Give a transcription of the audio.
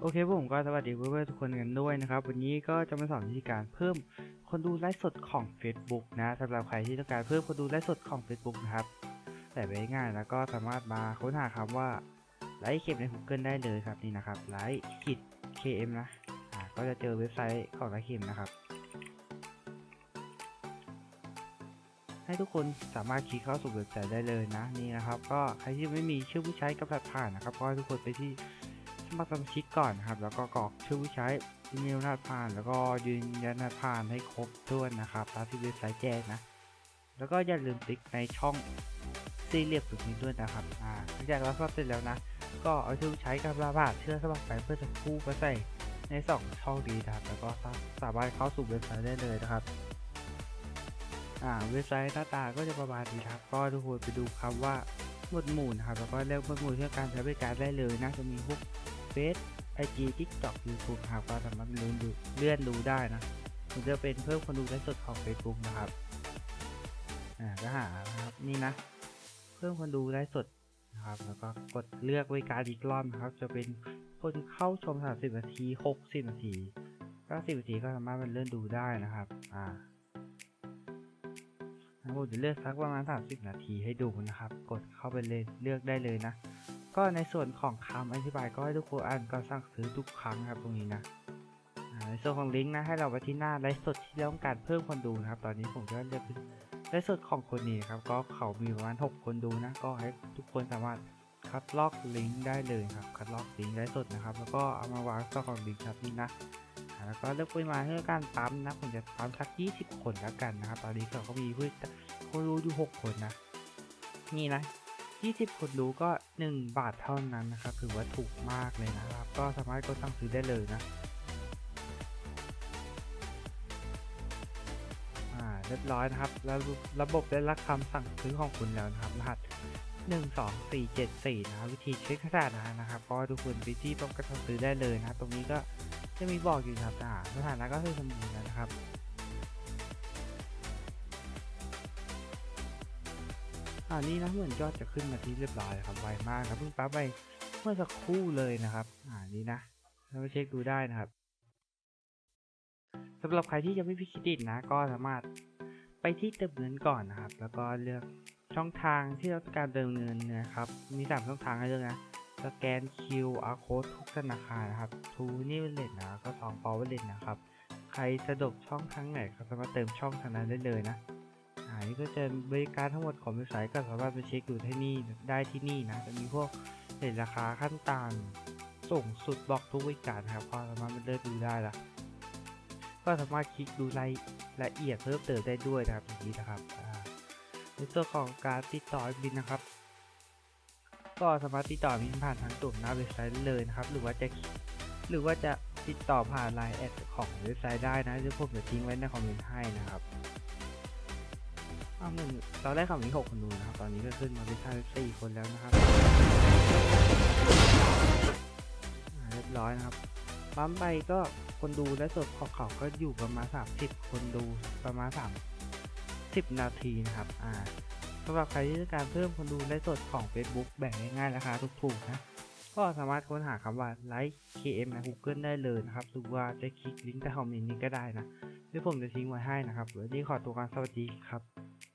โอเคผมก็สวัสดีเพื่อนๆทุกคนกันด้วยนะครับ วันนี้ก็จะมาสอนวิธีการเพิ่มคนดูไลฟ์สดของ Facebook นะสำหรับใครที่ต้องการเพิ่มคนดูไลฟ์สดของ Facebook นะครับ แต่ไว้ง่ายแล้วก็สามารถมาค้นหาคำว่าไลฟ์เคมใน Google ได้เลยครับนี่นะครับไลฟ์ขีด KM นะก็จะเจอเว็บไซต์ของไลฟ์เคมนะครับ ให้ทุกคนสามารถคลิกเข้าสู่เว็บไซต์ได้เลยนะนี่นะครับ ก็ใครที่ไม่มีชื่อผู้ใช้กับรหัสผ่านนะครับก็ให้ทุกคนไปที่ สมัครสมาชิกก่อนนะครับ แล้วก็กรอกชื่อผู้ใช้อีเมลรหัสผ่าน แล้วก็ยืนยันรหัสผ่านให้ครบถ้วนนะครับตามที่เว็บไซต์แจ้งนะ แล้วก็อย่าลืมติ๊กในช่องสี่เหลี่ยมตรงนี้ด้วยนะครับ อ่าหลังจากเราสมัครเสร็จแล้วนะ ก็เอาชื่อผู้ใช้กับรหัสผ่านเชื่อสมัครไปเพื่อจะคู่มาใส่ในสองช่องดีนะครับ แล้วก็สามารถเข้าสู่เว็บไซต์ได้เลยนะครับอ่าเว็บไซต์หน้าตาก็จะประมาณนี้ครับ ก็ทุกคนไปดูคำว่าหมวดหมู่นะครับ แล้วก็เลือกหมวดหมู่ที่องการใช้บริการได้เลยนะจะมีพวก เฟซไอจีทิกต็อกยูทูบครับก็สามารถเลื่อนดูเลื่อนดูได้นะมันจะเป็นเพิ่มคนดูไลฟ์สดของ Facebook นะครับ อ่าก็หานะครับนี่นะ เพิ่มคนดูไลฟ์สดนะครับ แล้วก็กดเลือกบริการอีกรอบนะครับ จะเป็นคนเข้าชม 30 นาที 60 นาที 90 นาทีก็สามารถมันเลื่อนดูได้นะครับ อ่าผมจะเลือกสักประมาณ 30 นาทีให้ดูนะครับ กดเข้าไปเลยเลือกได้เลยนะ ก็ในส่วนของคำอธิบายก็ให้ทุกคนอ่านก็สั่งซื้อทุกครั้งครับตรงนี้นะในส่วนของลิงก์นะให้เราไปที่หน้าไลฟ์สดที่ต้องการเพิ่มคนดูนะครับ ตอนนี้ผมจะเลือกเป็นไลฟ์สดของคนนี้ครับ ก็เขามีประมาณ 6 คนดูนะ ก็ให้ทุกคนสามารถคัดลอกลิงก์ได้เลยครับคัดลอกลิงก์ไลฟ์สดนะครับ แล้วก็เอามาวางต่อของลิงก์ครับนี่นะแล้วก็เลือกปริมาณเพื่อการปั๊มนะผมจะปั๊มสัก 20 คนแล้วกันนะครับ ตอนนี้เขาก็มีผู้คนรู้อยู่ 6 คนนะ นี่นะ 20 คนรู้ก็ 1 บาทเท่านั้นนะครับ ถือว่าถูกมากเลยนะครับ ก็สามารถกดสั่งซื้อได้เลยนะอ่าเรียบร้อยนะครับ แล้วระบบได้รับคำสั่งซื้อของคุณแล้วนะครับ รหัส 1 2 4 7 4 นะครับ วิธีเช็คสถานะนะครับ ก็ทุกคนไปที่ป้องกันสั่งซื้อได้เลยนะ ตรงนี้ก็จะมีบอกอยู่นะครับอ่าสถานะก็คือสมบูรณ์นะครับ อ่านี่นะเหมือนยอดจะขึ้นมาที่เรียบร้อยครับไวมากครับเพิ่งปั๊บไปเมื่อสักครู่เลยนะครับอ่านี่นะเราไปเช็คดูได้นะครับสำหรับใครที่ยังไม่พิคิดิตนะ ก็สามารถไปที่เติมเงินก่อนนะครับ แล้วก็เลือกช่องทางที่เราต้องการเติมเงินนะครับมีสามช่องทางให้เลือกนะสแกน QR code ทุกธนาคารนะครับทูนี่เวลเลตนะก็สองปอเวลเลตนะครับ ใครสะดวกช่องทางไหนก็สามารถเติมช่องทางนั้นได้เลยนะานี่ก็จะบริการทั้งหมดของเว็บไซต์ก็สามารถไปเช็คดูที่นี่ได้ที่นี่นะจะมีพวกเห็นราคาขั้นต่างส่งสุดบอกทุกบริการนะครับก็สามารถมาเลือกดูได้ละก็สามารถคลิกดูรายละเอียดเพิ่มเติมได้ด้วยนะครับอย่างนี้นะครับในส่วนของการติดต่อบินนะครับ ก็สามารถติดต่อมินผ่านทางตุ่มหน้าเว็บไซต์เลยนะครับ หรือว่าจะหรือว่าจะติดต่อผ่านไลน์แอดของเว็บไซต์ได้นะเดี๋ยวผมจะทิ้งไว้ในคอมเมนต์ให้นะครับ อ้าวหนึ่งเราได้คำนี้หกคนดูนะครับ ตอนนี้ก็ขึ้นมาเป็นห้าสี่คนแล้วนะครับเรียบร้อยนะครับปั๊มไปก็คนดูและสดของเขาก็อยู่ประมาณ30คนดูประมาณ30นาทีนะครับ อ่าสำหรับใครที่ต้องการเพิ่มคนดูไลฟ์สดของ Facebook แบ่งง่ายๆราคาถูกๆนะก็สามารถค้นหาคำว่าไลฟ์ KM ใน Google ได้เลยนะครับหรือว่าจะคลิกลิงก์ใต้คอมเมนต์นี้ก็ได้นะเดี๋ยวผมจะทิ้งไว้ให้นะครับวันนี้ขอตัวกันสวัสดีครับ